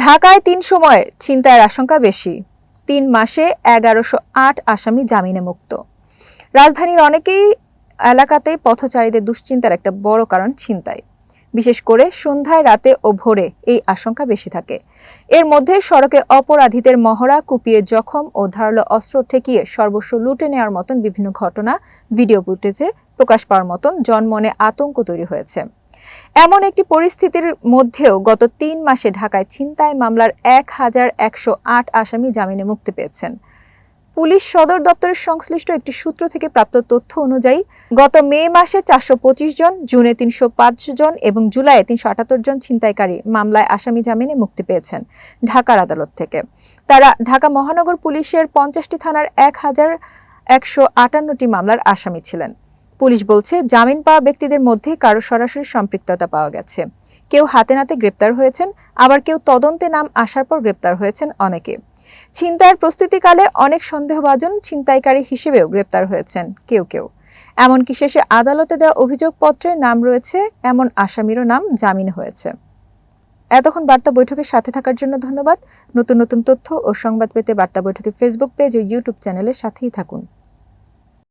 ঢাকায় তিন সময় ছিনতাইয়ের আশঙ্কা বেশি। তিন মাসে এগারোশো আট আসামি জামিনে মুক্ত। রাজধানীর অনেকেই এলাকাতে পথচারীদের দুশ্চিন্তার একটা বড় কারণ ছিনতাই। বিশেষ করে সন্ধ্যায় রাতে ও ভোরে এই আশঙ্কা বেশি থাকে। এর মধ্যে সড়কে অপরাধীদের মহড়া কুপিয়ে জখম ও ধারালো অস্ত্র ঠেকিয়ে সর্বস্ব লুটে নেওয়ার মতন বিভিন্ন ঘটনা ভিডিও ফুটেজে প্রকাশ পাওয়ার মতন জনমনে আতঙ্ক তৈরি হয়েছে। এমন একটি পরিস্থিতির মধ্যেও গত তিন মাসে ঢাকায় ছিনতাই মামলার এক হাজার একশো আট আসামি জামিনে মুক্তি পেয়েছেন। পুলিশ সদর দপ্তরের সংশ্লিষ্ট একটি সূত্র থেকে প্রাপ্ত তথ্য অনুযায়ী, গত মে মাসে চারশো পঁচিশ জন, জুনে তিনশো পাঁচ জন এবং জুলাইয়ে তিনশো আটাত্তর জন ছিনতাইকারী মামলায় আসামি জামিনে মুক্তি পেয়েছেন ঢাকার আদালত থেকে। তারা ঢাকা মহানগর পুলিশের পঞ্চাশটি থানার এক হাজার একশো আটান্নটি মামলার আসামি ছিলেন। পুলিশ বলছে, জামিন পাওয়া ব্যক্তিদের মধ্যে কারও সরাসরি সম্পৃক্ততা পাওয়া গেছে। কেউ হাতে নাতে গ্রেপ্তার হয়েছেন, আবার কেউ তদন্তে নাম আসার পর গ্রেপ্তার হয়েছেন অনেকে। ছিনতাইয়ের প্রস্তুতিকালে অনেক সন্দেহভাজন ছিনতাইকারী হিসেবেও গ্রেপ্তার হয়েছেন কেউ কেউ। এমনকি শেষে আদালতে দেওয়া অভিযোগপত্রে নাম রয়েছে, এমন আসামিরও নাম জামিন হয়েছে। এতক্ষণ বার্তা বৈঠকের সাথে থাকার জন্য ধন্যবাদ। নতুন নতুন তথ্য ও সংবাদ পেতে বার্তা বৈঠকের ফেসবুক পেজ ও ইউটিউব চ্যানেলের সাথেই থাকুন।